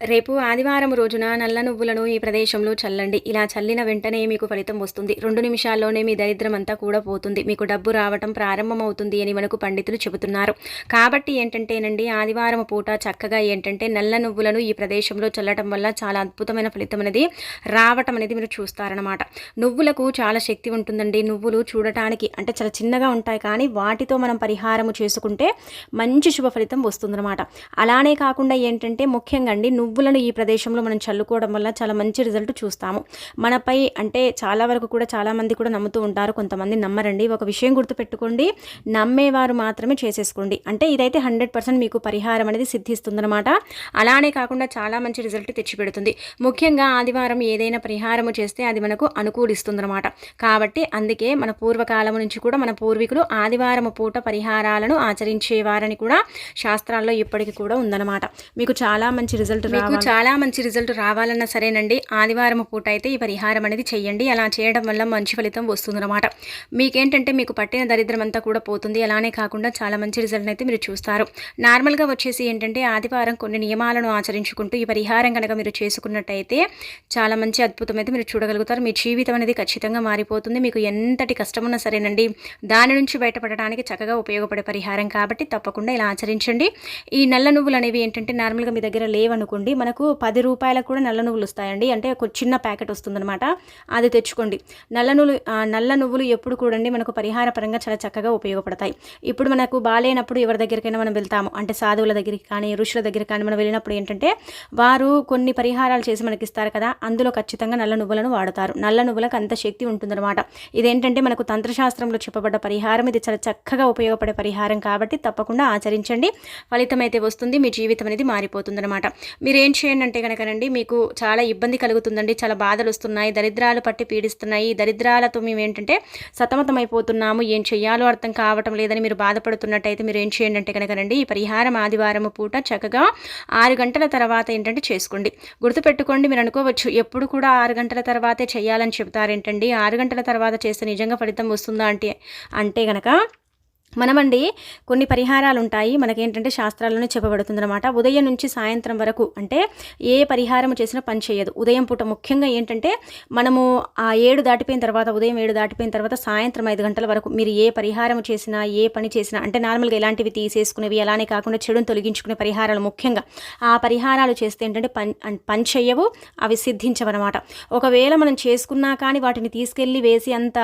రేపు ఆదివారం రోజున నల్ల నువ్వులను ఈ ప్రదేశంలో చల్లండి. ఇలా చల్లిన వెంటనే మీకు ఫలితం వస్తుంది. రెండు నిమిషాల్లోనే మీ దరిద్రం అంతా కూడా పోతుంది. మీకు డబ్బు రావటం ప్రారంభమవుతుంది అని మనకు పండితులు చెబుతున్నారు. కాబట్టి ఏంటంటేనండి ఆదివారం పూట చక్కగా ఏంటంటే నల్ల నువ్వులను ఈ ప్రదేశంలో చల్లటం వల్ల చాలా అద్భుతమైన ఫలితం అనేది రావటం అనేది మీరు చూస్తారనమాట నువ్వులకు చాలా శక్తి ఉంటుందండి. నువ్వులు చూడటానికి అంటే చాలా చిన్నగా ఉంటాయి కానీ వాటితో మనం పరిహారము చేసుకుంటే మంచి శుభ ఫలితం వస్తుందన్నమాట. అలానే కాకుండా ఏంటంటే ముఖ్యంగా అండి నువ్వులను ఈ ప్రదేశంలో మనం చల్లుకోవడం వల్ల చాలా మంచి రిజల్ట్ చూస్తాము. మనపై అంటే చాలా వరకు కూడా చాలామంది కూడా నమ్ముతూ ఉంటారు. కొంతమంది నమ్మరండి. ఒక విషయం గుర్తుపెట్టుకోండి. నమ్మేవారు మాత్రమే చేసేసుకోండి. అంటే ఇదైతే హండ్రెడ్ పర్సెంట్ మీకు పరిహారం అనేది సిద్ధిస్తుందనమాట అలానే కాకుండా చాలా మంచి రిజల్ట్ తెచ్చిపెడుతుంది. ముఖ్యంగా ఆదివారం ఏదైనా పరిహారము చేస్తే అది మనకు అనుకూలిస్తుందన్నమాట. కాబట్టి అందుకే మన పూర్వకాలం నుంచి కూడా మన పూర్వీకులు ఆదివారం పూట పరిహారాలను ఆచరించేవారని కూడా శాస్త్రాల్లో ఇప్పటికీ కూడా ఉందన్నమాట. మీకు చాలా మంచి రిజల్ట్ మీకు చాలా మంచి రిజల్ట్ రావాలన్నా సరేనండి. ఆదివారం పూట అయితే ఈ పరిహారం అనేది చేయండి. అలా చేయడం వల్ల మంచి ఫలితం వస్తుందన్నమాట. మీకేంటంటే మీకు పట్టిన దరిద్రం అంతా కూడా పోతుంది. అలానే కాకుండా చాలా మంచి రిజల్ట్ అయితే మీరు చూస్తారు. నార్మల్గా వచ్చేసి ఏంటంటే ఆదివారం కొన్ని నియమాలను ఆచరించుకుంటూ ఈ పరిహారం కనుక మీరు చేసుకున్నట్టయితే చాలా మంచి అద్భుతం అయితే మీరు చూడగలుగుతారు. మీ జీవితం అనేది ఖచ్చితంగా మారిపోతుంది. మీకు ఎంతటి కష్టం ఉన్నా సరేనండి. దాని నుంచి బయటపడడానికి చక్కగా ఉపయోగపడే పరిహారం కాబట్టి తప్పకుండా ఇలా ఆచరించండి. ఈ నల్ల నువ్వులు అనేవి ఏంటంటే నార్మల్గా మీ దగ్గర లేవనుకోండి మనకు పది రూపాయలకు కూడా నల్ల నువ్వులు వస్తాయండి. అంటే ఒక చిన్న ప్యాకెట్ వస్తుందన్నమాట. అది తెచ్చుకోండి. నల్ల నువ్వులు నల్ల నువ్వులు ఎప్పుడు కూడండి మనకు పరిహార పరంగా చాలా చక్కగా ఉపయోగపడతాయి. ఇప్పుడు మనకు బాగాలేనప్పుడు ఎవరి దగ్గరికైనా మనం వెళ్తాము. అంటే సాధువుల దగ్గరికి కానీ ఋషుల దగ్గరికి కానీ మనం వెళ్ళినప్పుడు ఏంటంటే వారు కొన్ని పరిహారాలు చేసి మనకి ఇస్తారు కదా అందులో ఖచ్చితంగా నల్ల నువ్వులను వాడతారు. నల్ల నువ్వులకు అంత శక్తి ఉంటుందన్నమాట. ఇదేంటంటే మనకు తంత్రశాస్త్రంలో చెప్పబడ్డ పరిహారం. ఇది చాలా చక్కగా ఉపయోగపడే పరిహారం కాబట్టి తప్పకుండా ఆచరించండి. ఫలితం అయితే వస్తుంది. మీ జీవితం అనేది మారిపోతుందన్నమాట. మీరు ఏం చేయండి అంటే కనుకనండి మీకు చాలా ఇబ్బంది కలుగుతుందండి చాలా బాధలు వస్తున్నాయి దరిద్రాలు పట్టి పీడిస్తున్నాయి. ఈ దరిద్రాలతో మేము ఏంటంటే సతమతమైపోతున్నాము ఏం చేయాలో అర్థం కావటం లేదని మీరు బాధపడుతున్నట్టయితే మీరు ఏం చేయండి అంటే కనుకనండి ఈ పరిహారం ఆదివారం పూట చక్కగా ఆరు గంటల తర్వాత ఏంటంటే చేసుకోండి. గుర్తుపెట్టుకోండి మీరు అనుకోవచ్చు ఎప్పుడు కూడా ఆరు గంటల తర్వాతే చేయాలని చెప్తారేంటండి? ఆరు గంటల తర్వాత చేస్తే నిజంగా ఫలితం వస్తుందా అంటే అంటే కనుక మనమండి కొన్ని పరిహారాలు ఉంటాయి మనకేంటంటే శాస్త్రాల్లోనే చెప్పబడుతుందన్నమాట. ఉదయం నుంచి సాయంత్రం వరకు అంటే ఏ పరిహారం చేసినా పని చేయదు. ఉదయం పూట ముఖ్యంగా ఏంటంటే మనము ఆ ఏడు దాటిపోయిన తర్వాత ఉదయం ఏడు దాటిపోయిన తర్వాత సాయంత్రం ఐదు గంటల వరకు మీరు ఏ పరిహారం చేసినా ఏ పని చేసినా అంటే నార్మల్గా ఇలాంటివి తీసేసుకునేవి అలానే కాకుండా చెడును తొలగించుకునే పరిహారాలు ముఖ్యంగా ఆ పరిహారాలు చేస్తే ఏంటంటే పని పని చెయ్యవు అవి సిద్ధించవన్నమాట. ఒకవేళ మనం చేసుకున్నా కానీ వాటిని తీసుకెళ్ళి వేసి అంత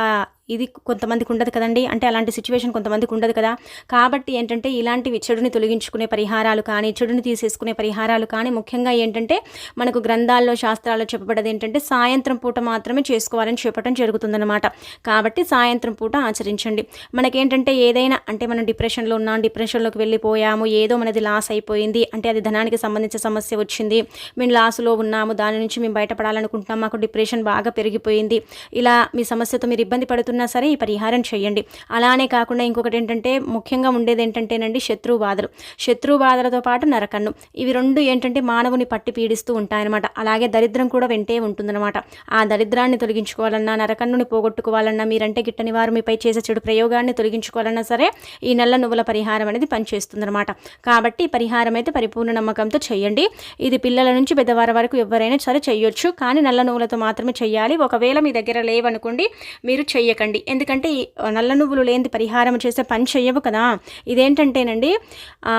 ఇది కొంతమందికి ఉండదు కదండి. అంటే అలాంటి సిచ్యువేషన్ కొంతమందికి ఉండదు కదా. కాబట్టి ఏంటంటే ఇలాంటివి చెడుని తొలగించుకునే పరిహారాలు కానీ చెడుని తీసేసుకునే పరిహారాలు కానీ ముఖ్యంగా ఏంటంటే మనకు గ్రంథాల్లో శాస్త్రాల్లో చెప్పబడేది ఏంటంటే సాయంత్రం పూట మాత్రమే చేసుకోవాలని చెప్పడం జరుగుతుందన్నమాట. కాబట్టి సాయంత్రం పూట ఆచరించండి. మనకేంటంటే ఏదైనా అంటే మనం డిప్రెషన్లో ఉన్నాం డిప్రెషన్లోకి వెళ్ళిపోయాము ఏదో మనది లాస్ అయిపోయింది అంటే అది ధనానికి సంబంధించిన సమస్య వచ్చింది మేము లాస్లో ఉన్నాము దాని నుంచి మేము బయటపడాలనుకుంటున్నాం మాకు డిప్రెషన్ బాగా పెరిగిపోయింది ఇలా మీ సమస్యతో మీరు ఇబ్బంది పడుతున్నా సరే ఈ పరిహారం చేయండి. అలానే కాకుండా ఇంకొకటి ఏంటంటే ముఖ్యంగా ఉండేది ఏంటంటేనండి శత్రువు బాధలు. శత్రువు బాధలతో పాటు నరకన్ను. ఇవి రెండు ఏంటంటే మానవుని పట్టి పీడిస్తూ ఉంటాయన్నమాట. అలాగే దరిద్రం కూడా వెంటే ఉంటుందన్నమాట. ఆ దరిద్రాన్ని తొలగించుకోవాలన్నా నరకన్నుని పోగొట్టుకోవాలన్నా మీరంటే గిట్టని వారు మీపై చేసే చెడు ప్రయోగాన్ని తొలగించుకోవాలన్నా సరే ఈ నల్ల నువ్వుల పరిహారం అనేది పనిచేస్తుందన్నమాట. కాబట్టి పరిహారం అయితే పరిపూర్ణ నమ్మకంతో చేయండి. ఇది పిల్లల నుంచి పెద్దవారి వరకు ఎవరైనా సరే చేయొచ్చు. కానీ నల్ల నువ్వులతో మాత్రమే చేయాలి. ఒకవేళ మీ దగ్గర లేవనుకోండి మీరు చెయ్యకండి. ఎందుకంటే నల్ల నువ్వులు లేని పరిహారం చేస్తే పని చెయ్యవు కదా. ఇదేంటంటేనండి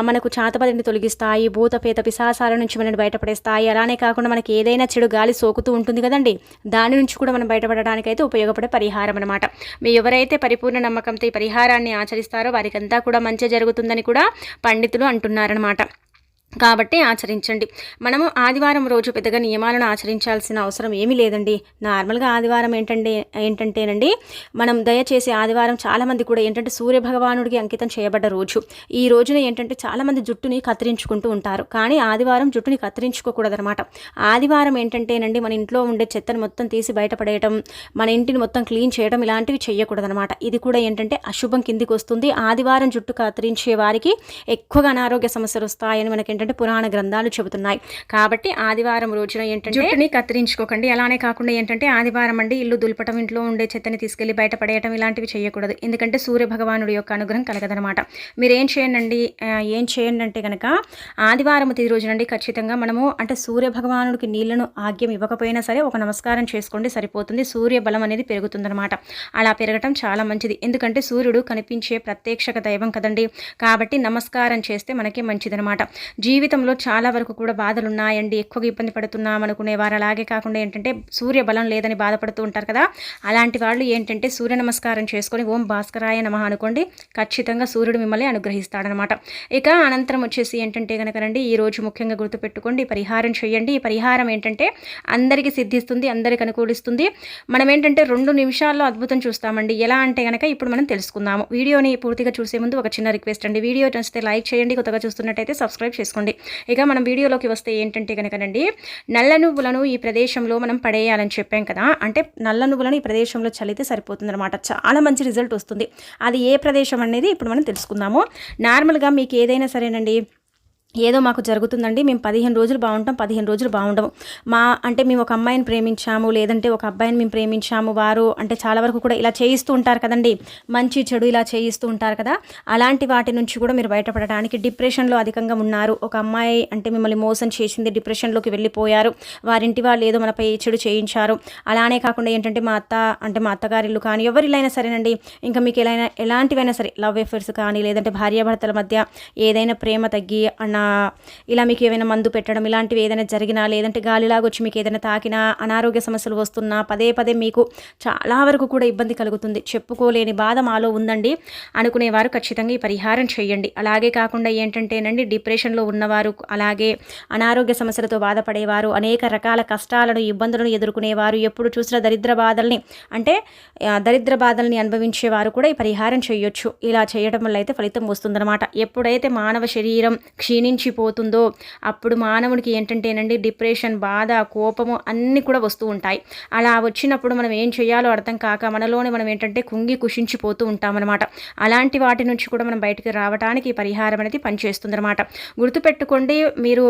మనకు చాతపదిని తొలగిస్తాయి భూతపేత పిశాసాల నుంచి మనల్ని బయటపడేస్తాయి. అలానే కాకుండా మనకి ఏదైనా చెడు గాలి సోకుతూ ఉంటుంది కదండి దాని నుంచి కూడా మనం బయటపడడానికి అయితే ఉపయోగపడే పరిహారం అనమాట మీ ఎవరైతే పరిపూర్ణ నమ్మకంతో ఈ పరిహారాన్ని ఆచరిస్తారో వారికంతా కూడా మంచి జరుగుతుందని కూడా పండితులు అంటున్నారనమాట కాబట్టి ఆచరించండి. మనము ఆదివారం రోజు పెద్దగా నియమాలను ఆచరించాల్సిన అవసరం ఏమీ లేదండి. నార్మల్గా ఆదివారం ఏంటంటే ఏంటంటేనండి మనం దయచేసి ఆదివారం చాలామంది కూడా ఏంటంటే సూర్య భగవానుడికి అంకితం చేయబడ్డ రోజు. ఈ రోజున ఏంటంటే చాలామంది జుట్టుని కత్తిరించుకుంటూ ఉంటారు. కానీ ఆదివారం జుట్టుని కత్తిరించుకోకూడదనమాట. ఆదివారం ఏంటంటేనండి మన ఇంట్లో ఉండే చెత్తను మొత్తం తీసి బయటపడేయటం మన ఇంటిని మొత్తం క్లీన్ చేయడం ఇలాంటివి చేయకూడదనమాట ఇది కూడా ఏంటంటే అశుభం కిందికి వస్తుంది. ఆదివారం జుట్టు కత్తిరించే వారికి ఎక్కువగా అనారోగ్య సమస్యలు వస్తాయని మనకి ఏంటంటే పురాణ గ్రంథాలు చెబుతున్నాయి. కాబట్టి ఆదివారం రోజున ఏంటంటే జుట్టుని కత్తిరించుకోకండి. అలానే కాకుండా ఏంటంటే ఆదివారం అండి ఇల్లు దులపటం ఇంట్లో ఉండే చెత్తని తీసుకెళ్ళి బయట పడేయటం ఇలాంటివి చేయకూడదు. ఎందుకంటే సూర్య భగవానుడి యొక్క అనుగ్రహం కలగదనమాట మీరు ఏం చేయండి ఏం చేయండి అంటే కనుక ఆదివారం తిది రోజునండి ఖచ్చితంగా మనము అంటే సూర్య భగవానుడికి నీళ్ళను ఆగ్యం ఇవ్వకపోయినా సరే ఒక నమస్కారం చేసుకోండి సరిపోతుంది. సూర్య బలం అనేది పెరుగుతుందన్నమాట. అలా పెరగటం చాలా మంచిది. ఎందుకంటే సూర్యుడు కనిపించే ప్రత్యక్షక దైవం కదండి. కాబట్టి నమస్కారం చేస్తే మనకి మంచిదనమాట జీవితంలో చాలా వరకు కూడా బాధలు ఉన్నాయండి ఎక్కువగా ఇబ్బంది పడుతున్నాం అనుకునేవారు అలాగే కాకుండా ఏంటంటే సూర్య బలం లేదని బాధపడుతూ ఉంటారు కదా. అలాంటి వాళ్ళు ఏంటంటే సూర్య నమస్కారం చేసుకొని ఓం భాస్కరాయ నమ అనుకోండి ఖచ్చితంగా సూర్యుడు మిమ్మల్ని అనుగ్రహిస్తాడనమాట. ఇక అనంతరం వచ్చేసి ఏంటంటే కనుకనండి రండి ఈ రోజు ముఖ్యంగా గుర్తుపెట్టుకోండి పరిహారం చేయండి. ఈ పరిహారం ఏంటంటే అందరికీ సిద్ధిస్తుంది అందరికి అనుకూలిస్తుంది. మనం ఏంటంటే రెండు నిమిషాల్లో అద్భుతం చూస్తామండి. ఎలా అంటే కనుక ఇప్పుడు మనం తెలుసుకుందాము. వీడియోని పూర్తిగా చూసే ముందు ఒక చిన్న రిక్వెస్ట్ అండి. వీడియో నచ్చితే లైక్ చేయండి కొత్తగా చూస్తున్నట్టయితే సబ్స్క్రైబ్ చేసుకోండి. ఇక మనం వీడియోలోకి వస్తే ఏంటంటే కనుకనండి నల్ల నువ్వులను ఈ ప్రదేశంలో మనం పడేయాలని చెప్పాం కదా అంటే నల్ల నువ్వులను ఈ ప్రదేశంలో చల్లితే సరిపోతుంది అనమాట చాలా మంచి రిజల్ట్ వస్తుంది. అది ఏ ప్రదేశం అనేది ఇప్పుడు మనం తెలుసుకుందాము. నార్మల్గా మీకు ఏదైనా సరేనండి ఏదో మాకు జరుగుతుందండి మేము పదిహేను రోజులు బాగుంటాం పదిహేను రోజులు బాగుండము మా అంటే మేము ఒక అమ్మాయిని ప్రేమించాము లేదంటే ఒక అబ్బాయిని మేము ప్రేమించాము వారు అంటే చాలా వరకు కూడా ఇలా చేయిస్తూ ఉంటారు కదండి. మంచి చెడు ఇలా చేయిస్తూ ఉంటారు కదా. అలాంటి వాటి నుంచి కూడా మీరు బయటపడడానికి డిప్రెషన్లో అధికంగా ఉన్నారు. ఒక అమ్మాయి అంటే మిమ్మల్ని మోసం చేసింది డిప్రెషన్లోకి వెళ్ళిపోయారు. వారింటి వాళ్ళు ఏదో మనపై చెడు చేయించారు. అలానే కాకుండా ఏంటంటే మా అత్త అంటే మా అత్తగారిళ్ళు కానీ ఎవరిలైనా సరేనండి. ఇంకా మీకు ఎలా ఎలాంటివైనా సరే లవ్ ఎఫర్స్ కానీ లేదంటే భార్యాభర్తల మధ్య ఏదైనా ప్రేమ తగ్గి అన్న ఇలా మీకు ఏమైనా మందు పెట్టడం ఇలాంటివి ఏదైనా జరిగినా లేదంటే గాలిలాగా వచ్చి మీకు ఏదైనా తాకినా అనారోగ్య సమస్యలు వస్తున్నా పదే పదే మీకు చాలా వరకు కూడా ఇబ్బంది కలుగుతుంది. చెప్పుకోలేని బాధ మాలో ఉందండి. అనుకునేవారు ఖచ్చితంగా ఈ పరిహారం చేయండి. అలాగే కాకుండా ఏంటంటేనండి డిప్రెషన్లో ఉన్నవారు అలాగే అనారోగ్య సమస్యలతో బాధపడేవారు అనేక రకాల కష్టాలను ఇబ్బందులను ఎదుర్కొనేవారు ఎప్పుడు చూసినా దరిద్ర బాధల్ని అంటే దరిద్ర బాధల్ని అనుభవించేవారు కూడా ఈ పరిహారం చేయొచ్చు. ఇలా చేయడం వల్ల అయితే ఫలితం వస్తుందన్నమాట. ఎప్పుడైతే మానవ శరీరం క్షీణించిపోతుందో అప్పుడు మానవుడికి ఏంటంటేనండి డిప్రెషన్ బాధ కోపము అన్నీ కూడా వస్తూ ఉంటాయి. అలా వచ్చినప్పుడు మనం ఏం చేయాలో అర్థం కాక మనలోనే మనం ఏంటంటే కుంగి కుషించిపోతూ ఉంటామన్నమాట. అలాంటి వాటి నుంచి కూడా మనం బయటకు రావడానికి పరిహారం అనేది పనిచేస్తుందన్నమాట. గుర్తుపెట్టుకోండి మీరు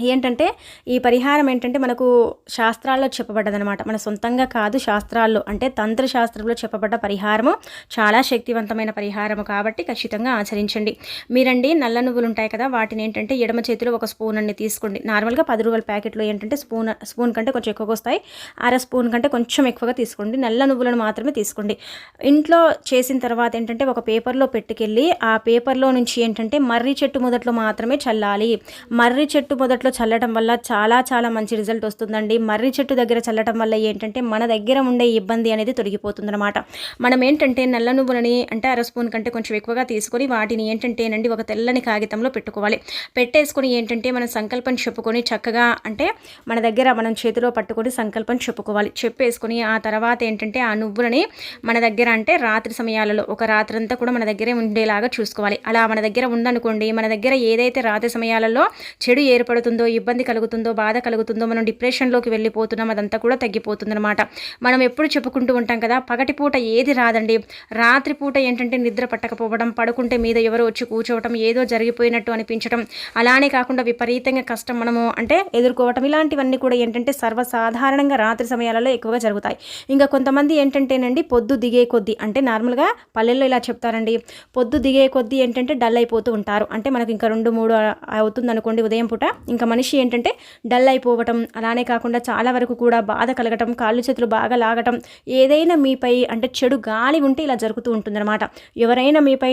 ఏంటంటే ఈ పరిహారం ఏంటంటే మనకు శాస్త్రాల్లో చెప్పబడ్డదనమాట. మన సొంతంగా కాదు శాస్త్రాల్లో. అంటే తంత్ర శాస్త్రంలో చెప్పబడ్డ పరిహారము చాలా శక్తివంతమైన పరిహారము కాబట్టి ఖచ్చితంగా ఆచరించండి. మీరండి నల్ల నువ్వులు ఉంటాయి కదా వాటిని ఏంటంటే ఎడమ చేతిలో ఒక స్పూన్ అన్ని తీసుకోండి. నార్మల్గా పది రూపాయల ప్యాకెట్లో ఏంటంటే స్పూన్ స్పూన్ కంటే కొంచెం ఎక్కువగా వస్తాయి. అర స్పూన్ కంటే కొంచెం ఎక్కువగా తీసుకోండి. నల్ల నువ్వులను మాత్రమే తీసుకోండి. ఇంట్లో చేసిన తర్వాత ఏంటంటే ఒక పేపర్లో పెట్టుకెళ్ళి ఆ పేపర్లో నుంచి ఏంటంటే మర్రి చెట్టు మొదట్లో మాత్రమే చల్లాలి. మర్రి చెట్టు మొదట్లో చల్లటం వల్ల చాలా చాలా మంచి రిజల్ట్ వస్తుందండి. మర్రి చెట్టు దగ్గర చల్లటం వల్ల ఏంటంటే మన దగ్గర ఉండే ఇబ్బంది అనేది తొలగిపోతుందన్నమాట. మనం ఏంటంటే నల్ల నువ్వులని అంటే అర స్పూన్ కంటే కొంచెం ఎక్కువగా తీసుకొని వాటిని ఏంటంటేనండి ఒక తెల్లని కాగితంలో పెట్టుకోవాలి. పెట్టేసుకొని ఏంటంటే మనం సంకల్పం చెప్పుకొని చక్కగా అంటే మన దగ్గర మనం చేతిలో పట్టుకొని సంకల్పం చెప్పుకోవాలి. చెప్పేసుకొని ఆ తర్వాత ఏంటంటే ఆ నువ్వులని మన దగ్గర అంటే రాత్రి సమయాలలో ఒక రాత్రి అంతా కూడా మన దగ్గరే ఉండేలాగా చూసుకోవాలి. అలా మన దగ్గర ఉందనుకోండి మన దగ్గర ఏదైతే రాత్రి సమయాలలో చెడు ఏర్పడుతుందో ఇబ్బంది కలుగుతుందో బాధ కలుగుతుందో మనం డిప్రెషన్లోకి వెళ్ళిపోతున్నాం అదంతా కూడా తగ్గిపోతుందన్నమాట. మనం ఎప్పుడు చెప్పుకుంటూ ఉంటాం కదా పగటిపూట ఏది రాదండి. రాత్రిపూట ఏంటంటే నిద్ర పట్టకపోవడం పడుకుంటే మీద ఎవరో వచ్చి కూర్చోవటం ఏదో జరిగిపోయినట్టు అనిపించడం. అలానే కాకుండా విపరీతంగా కష్టం మనము అంటే ఎదుర్కోవటం. ఇలాంటివన్నీ కూడా ఏంటంటే సర్వసాధారణంగా రాత్రి సమయాలలో ఎక్కువగా జరుగుతాయి. ఇంకా కొంతమంది ఏంటంటేనండి పొద్దు దిగే కొద్దీ అంటే నార్మల్గా పల్లెల్లో ఇలా చెప్తారండి. పొద్దు దిగే కొద్దీ ఏంటంటే డల్ అయిపోతూ ఉంటారు. అంటే మనకి ఇంకా రెండు మూడు అవుతుంది అనుకోండి ఉదయం పూట ఇంకా మనిషి ఏంటంటే డల్ అయిపోవటం అలానే కాకుండా చాలా వరకు కూడా బాధ కలగటం కాళ్ళు చేతులు బాగా లాగటం ఏదైనా మీపై అంటే చెడు గాలి ఉంటే ఇలా జరుగుతూ ఉంటుందన్నమాట. ఎవరైనా మీపై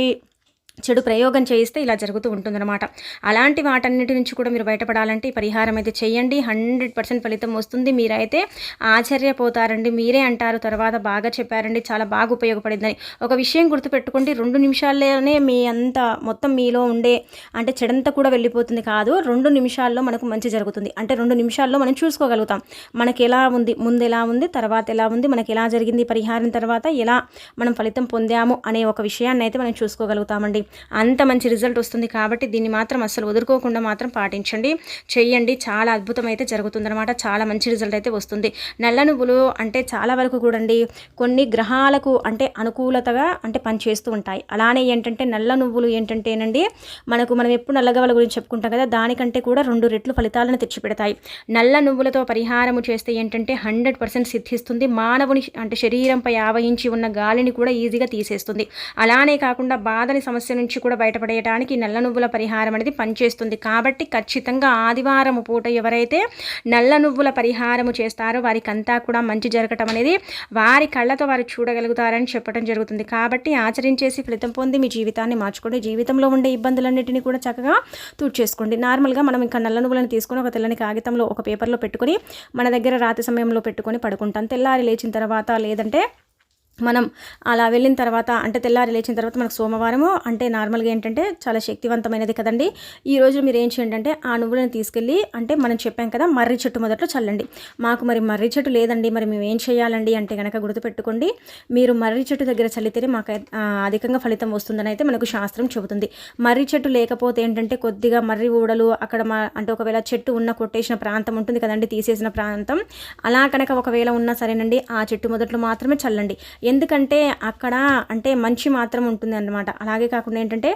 చెడు ప్రయోగం చేయిస్తే ఇలా జరుగుతూ ఉంటుందన్నమాట. అలాంటి వాటన్నిటి నుంచి కూడా మీరు బయటపడాలంటే ఈ పరిహారం అయితే చేయండి. హండ్రెడ్ పర్సెంట్ ఫలితం వస్తుంది. మీరైతే ఆశ్చర్యపోతారండి. మీరే అంటారు. తర్వాత బాగా చెప్పారండి. చాలా బాగా ఉపయోగపడిందని. ఒక విషయం గుర్తుపెట్టుకోండి. రెండు నిమిషాల్లోనే మీ అంత మొత్తం మీలో ఉండే అంటే చెడంతా కూడా వెళ్ళిపోతుంది కాదు. రెండు నిమిషాల్లో మనకు మంచి జరుగుతుంది. అంటే రెండు నిమిషాల్లో మనం చూసుకోగలుగుతాం. మనకి ఎలా ఉంది? ముందు ఎలా ఉంది? తర్వాత ఎలా ఉంది? మనకి ఎలా జరిగింది? పరిహారం తర్వాత ఎలా మనం ఫలితం పొందాము? అనే ఒక విషయాన్ని అయితే మనం చూసుకోగలుగుతామండి. అంత మంచి రిజల్ట్ వస్తుంది కాబట్టి దీన్ని మాత్రం అస్సలు వదులుకోకుండా మాత్రం పాటించండి. చేయండి చాలా అద్భుతం అయితే జరుగుతుందనమాట చాలా మంచి రిజల్ట్ అయితే వస్తుంది. నల్ల నువ్వులు అంటే చాలా వరకు కూడండి కొన్ని గ్రహాలకు అంటే అనుకూలతగా అంటే పనిచేస్తూ ఉంటాయి. అలానే ఏంటంటే నల్ల నువ్వులు ఏంటంటేనండి మనకు మనం ఎప్పుడు నల్లగవల గురించి చెప్పుకుంటాం కదా దానికంటే కూడా రెండు రెట్లు ఫలితాలను తెచ్చిపెడతాయి. నల్ల నువ్వులతో పరిహారము చేస్తే ఏంటంటే హండ్రెడ్ పర్సెంట్ సిద్ధిస్తుంది. మానవుని అంటే శరీరంపై ఆవహించి ఉన్న గాలిని కూడా ఈజీగా తీసేస్తుంది. అలానే కాకుండా బాధని సమస్య నుంచి కూడా బయటపడేయడానికి నల్ల నువ్వుల పరిహారం అనేది పనిచేస్తుంది. కాబట్టి ఖచ్చితంగా ఆదివారం పూట ఎవరైతే నల్ల నువ్వుల పరిహారము చేస్తారో వారికి అంతా కూడా మంచి జరగటం అనేది వారి కళ్ళతో వారు చూడగలుగుతారని చెప్పడం జరుగుతుంది. కాబట్టి ఆచరించేసి ఫలితం పొంది మీ జీవితాన్ని మార్చుకోండి. జీవితంలో ఉండే ఇబ్బందులన్నింటినీ కూడా చక్కగా తూర్చేసుకోండి. నార్మల్గా మనం ఇంకా నల్ల నువ్వులను తీసుకొని ఒక తెల్లని కాగితంలో ఒక పేపర్లో పెట్టుకొని మన దగ్గర రాత్రి సమయంలో పెట్టుకొని పడుకుంటాం. తెల్లారి లేచిన తర్వాత లేదంటే మనం అలా వెళ్ళిన తర్వాత అంటే తెల్లారి లేచిన తర్వాత మనకు సోమవారము అంటే నార్మల్గా ఏంటంటే చాలా శక్తివంతమైనది కదండి. ఈ రోజు మీరు ఏం చేయండి అంటే ఆ నువ్వులను తీసుకెళ్ళి అంటే మనం చెప్పాం కదా మర్రి చెట్టు మొదట్లో చల్లండి. మాకు మరి మర్రి చెట్టు లేదండి మరి మేము ఏం చేయాలండి అంటే కనుక గుర్తుపెట్టుకోండి. మీరు మర్రి చెట్టు దగ్గర చల్లితేనే మాకు అధికంగా ఫలితం వస్తుందని అయితే మనకు శాస్త్రం చెబుతుంది. మర్రి చెట్టు లేకపోతే ఏంటంటే కొద్దిగా మర్రి ఊడలు అక్కడ మా అంటే ఒకవేళ చెట్టు ఉన్న కొట్టేసిన ప్రాంతం ఉంటుంది కదండి తీసేసిన ప్రాంతం. అలా కనుక ఒకవేళ ఉన్నా సరేనండి ఆ చెట్టు మొదట్లో మాత్రమే చల్లండి. ఎందుకంటే అక్కడ అంటే మంచి మాత్రం ఉంటుంది అనమాట అలాగే కాకుండా ఏంటంటే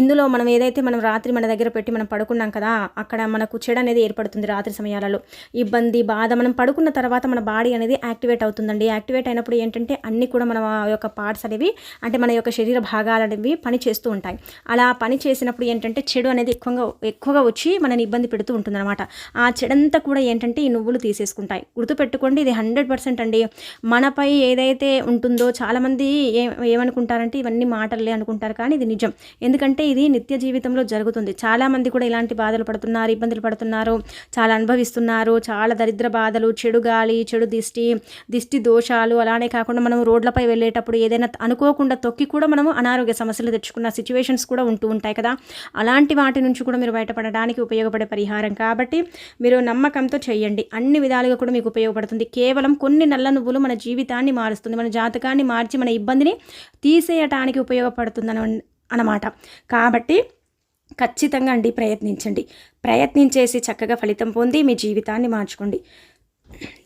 ఇందులో మనం ఏదైతే మనం రాత్రి మన దగ్గర పెట్టి మనం పడుకున్నాం కదా అక్కడ మనకు చెడు అనేది ఏర్పడుతుంది రాత్రి సమయాలలో. ఇబ్బంది బాధ మనం పడుకున్న తర్వాత మన బాడీ అనేది యాక్టివేట్ అవుతుందండి. యాక్టివేట్ అయినప్పుడు ఏంటంటే అన్నీ కూడా మన యొక్క పార్ట్స్ అనేవి అంటే మన యొక్క శరీర భాగాలు అనేవి పని చేస్తూ ఉంటాయి. అలా పని చేసినప్పుడు ఏంటంటే చెడు అనేది ఎక్కువగా ఎక్కువగా వచ్చి మనని ఇబ్బంది పెడుతూ ఉంటుందన్నమాట. ఆ చెడంతా కూడా ఏంటంటే ఈ నువ్వులు తీసేసుకుంటాయి. గుర్తుపెట్టుకోండి ఇది హండ్రెడ్ పర్సెంట్ అండి. మనపై ఏదైతే ఉంటుందో చాలామంది ఏ ఏమనుకుంటారంటే ఇవన్నీ మాటలే అనుకుంటారు కానీ ఇది నిజం. ఎందుకంటే ఇది నిత్య జీవితంలో జరుగుతుంది. చాలామంది కూడా ఇలాంటి బాధలు పడుతున్నారు ఇబ్బందులు పడుతున్నారు చాలా అనుభవిస్తున్నారు చాలా దరిద్ర బాధలు చెడు గాలి చెడు దిష్టి దిష్టి దోషాలు అలానే కాకుండా మనం రోడ్లపై వెళ్ళేటప్పుడు ఏదైనా అనుకోకుండా తొక్కి కూడా మనము అనారోగ్య సమస్యలు తెచ్చుకున్న సిచ్యువేషన్స్ కూడా ఉంటూ ఉంటాయి కదా. అలాంటి వాటి నుంచి కూడా మీరు బయటపడడానికి ఉపయోగపడే పరిహారం కాబట్టి మీరు నమ్మకంతో చేయండి. అన్ని విధాలుగా కూడా మీకు ఉపయోగపడుతుంది. కేవలం కొన్ని నల్ల నువ్వులు మన జీవితాన్ని మారుస్తుంది. మన జాతకాన్ని మార్చి మన ఇబ్బందిని తీసేయటానికి ఉపయోగపడుతుందని అన్నమాట. కాబట్టి ఖచ్చితంగా అండి ప్రయత్నించండి. ప్రయత్నించేసి చక్కగా ఫలితం పొంది మీ జీవితాన్ని మార్చుకోండి.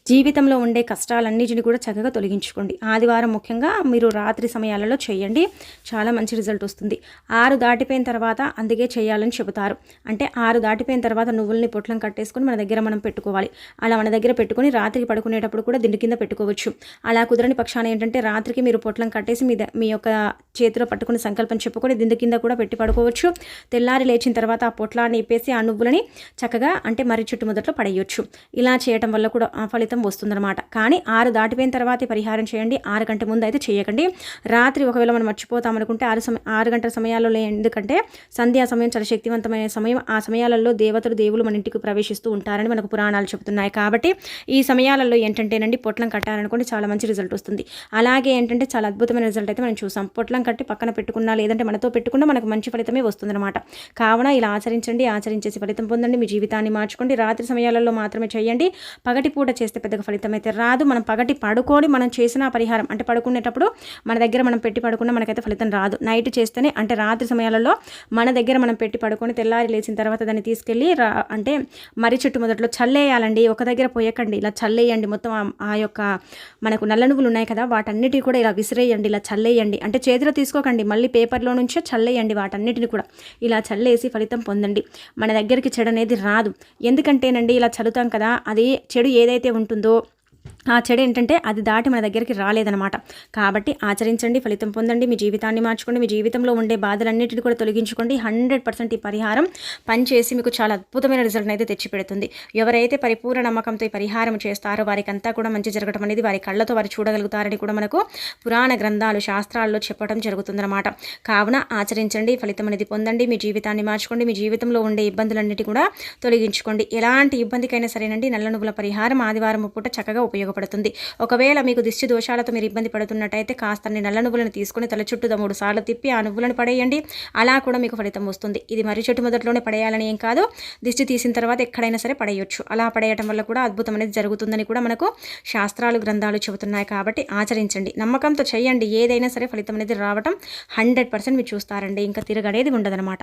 జీవితంలో ఉండే కష్టాలన్నిటిని కూడా చక్కగా తొలగించుకోండి. ఆదివారం ముఖ్యంగా మీరు రాత్రి సమయాలలో చేయండి. చాలా మంచి రిజల్ట్ వస్తుంది. ఆరు దాటిపోయిన తర్వాత అందుకే చేయాలని చెబుతారు. అంటే ఆరు దాటిపోయిన తర్వాత నువ్వుల్ని పొట్లం కట్టేసుకొని మన దగ్గర మనం పెట్టుకోవాలి. అలా మన దగ్గర పెట్టుకొని రాత్రికి పడుకునేటప్పుడు కూడా దిండు కింద పెట్టుకోవచ్చు. అలా కుదరని పక్షాన ఏంటంటే రాత్రికి మీరు పొట్లం కట్టేసి మీ మీ యొక్క చేతిలో పట్టుకుని సంకల్పం చెప్పుకొని దిండు కింద కూడా పెట్టి పడుకోవచ్చు. తెల్లారి లేచిన తర్వాత ఆ పొట్లాన్ని ఇప్పేసి ఆ నువ్వులని చక్కగా అంటే మరి చుట్టుముదట్లో పడేయచ్చు. ఇలా చేయటం వల్ల కూడా ఫలితం ఫలితం వస్తుందన్నమాట. కానీ ఆరు దాటిపోయిన తర్వాతే పరిహారం చేయండి. ఆరు గంట ముందు అయితే చేయకండి. రాత్రి ఒకవేళ మనం మర్చిపోతాం అనుకుంటే ఆరు సమయం ఆరు గంటల సమయాల్లో ఎందుకంటే సంధ్యా సమయం చాలా శక్తివంతమైన సమయం. ఆ సమయాలలో దేవతలు దేవులు మన ఇంటికి ప్రవేశిస్తూ ఉంటారని మనకు పురాణాలు చెబుతున్నాయి. కాబట్టి ఈ సమయాలలో ఏంటంటేనండి పొట్లం కట్టాలనుకోండి చాలా మంచి రిజల్ట్ వస్తుంది. అలాగే ఏంటంటే చాలా అద్భుతమైన రిజల్ట్ అయితే మనం చూసాం. పొట్లం కట్టి పక్కన పెట్టుకున్నా లేదంటే మనతో పెట్టుకున్నా మనకు మంచి ఫలితమే వస్తుందన్నమాట. కావున ఇలా ఆచరించండి. ఆచరించేసి ఫలితం పొందండి. మీ జీవితాన్ని మార్చుకోండి. రాత్రి సమయాలలో మాత్రమే చేయండి. పగటి పూట చేస్తే పెద్దగా ఫలితం అయితే రాదు. మనం పగటి పడుకొని మనం చేసిన పరిహారం అంటే పడుకునేటప్పుడు మన దగ్గర మనం పెట్టి పడుకున్న మనకైతే ఫలితం రాదు. నైట్ చేస్తేనే అంటే రాత్రి సమయాలలో మన దగ్గర మనం పెట్టి పడుకొని తెల్లారి లేచిన తర్వాత దాన్ని తీసుకెళ్ళి రా అంటే మర్రి చెట్టు మొదట్లో చల్లేయాలండి. ఒక దగ్గర పోయకండి. ఇలా చల్లేయండి. మొత్తం ఆ యొక్క మనకు నల్ల నువ్వులు ఉన్నాయి కదా వాటన్నిటిని కూడా ఇలా విసిరేయండి. ఇలా చల్లేయండి. అంటే చేతిలో తీసుకోకండి. మళ్ళీ పేపర్లో నుంచే చల్లేయండి వాటన్నిటిని కూడా. ఇలా చల్లేసి ఫలితం పొందండి. మన దగ్గరికి చెడు అనేది రాదు. ఎందుకంటేనండి ఇలా చదువుతాం కదా అది చెడు ఏదైతే ఉంటుందో ఉంటుందో ఆ చెడు ఏంటంటే అది దాటి మన దగ్గరికి రాలేదనమాట కాబట్టి ఆచరించండి ఫలితం పొందండి మీ జీవితాన్ని మార్చుకోండి మీ జీవితంలో ఉండే బాధలన్నింటినీ కూడా తొలగించుకోండి. హండ్రెడ్ పర్సెంట్ ఈ పరిహారం పనిచేసి మీకు చాలా అద్భుతమైన రిజల్ట్ అయితే తెచ్చిపెడుతుంది. ఎవరైతే పరిపూర్ణ నమ్మకంతో ఈ పరిహారం చేస్తారో వారికి అంతా కూడా మంచి జరగడం అనేది వారి కళ్ళతో వారు చూడగలుగుతారని కూడా మనకు పురాణ గ్రంథాలు శాస్త్రాల్లో చెప్పడం జరుగుతుందన్నమాట. కావున ఆచరించండి ఫలితం అనేది పొందండి మీ జీవితాన్ని మార్చుకోండి మీ జీవితంలో ఉండే ఇబ్బందులన్నిటి కూడా తొలగించుకోండి. ఎలాంటి ఇబ్బందికైనా సరేనండి నల్ల నువ్వుల పరిహారం ఆదివారం పూట చక్కగా ఉపయోగపడుతుంది. ఒకవేళ మీకు దిష్టి దోషాలతో మీరు ఇబ్బంది పడుతున్నట్టయితే కాస్తని నల్ల నువ్వులను తీసుకొని తల చుట్టూ మూడు సార్లు తిప్పి ఆ నువ్వులను పడేయండి. అలా కూడా మీకు ఫలితం వస్తుంది. ఇది మర్రి చెట్టు మొదట్లోనే పడేయాలని ఏం కాదు. దిష్టి తీసిన తర్వాత ఎక్కడైనా సరే పడేయొచ్చు. అలా పడేయటం వల్ల కూడా అద్భుతం అనేది జరుగుతుందని కూడా మనకు శాస్త్రాలు గ్రంథాలు చెబుతున్నాయి కాబట్టి ఆచరించండి. నమ్మకంతో చేయండి. ఏదైనా సరే ఫలితం అనేది రావటం హండ్రెడ్ పర్సెంట్ మీరు చూస్తారండి. ఇంకా తిరగడేది ఉండదన్నమాట.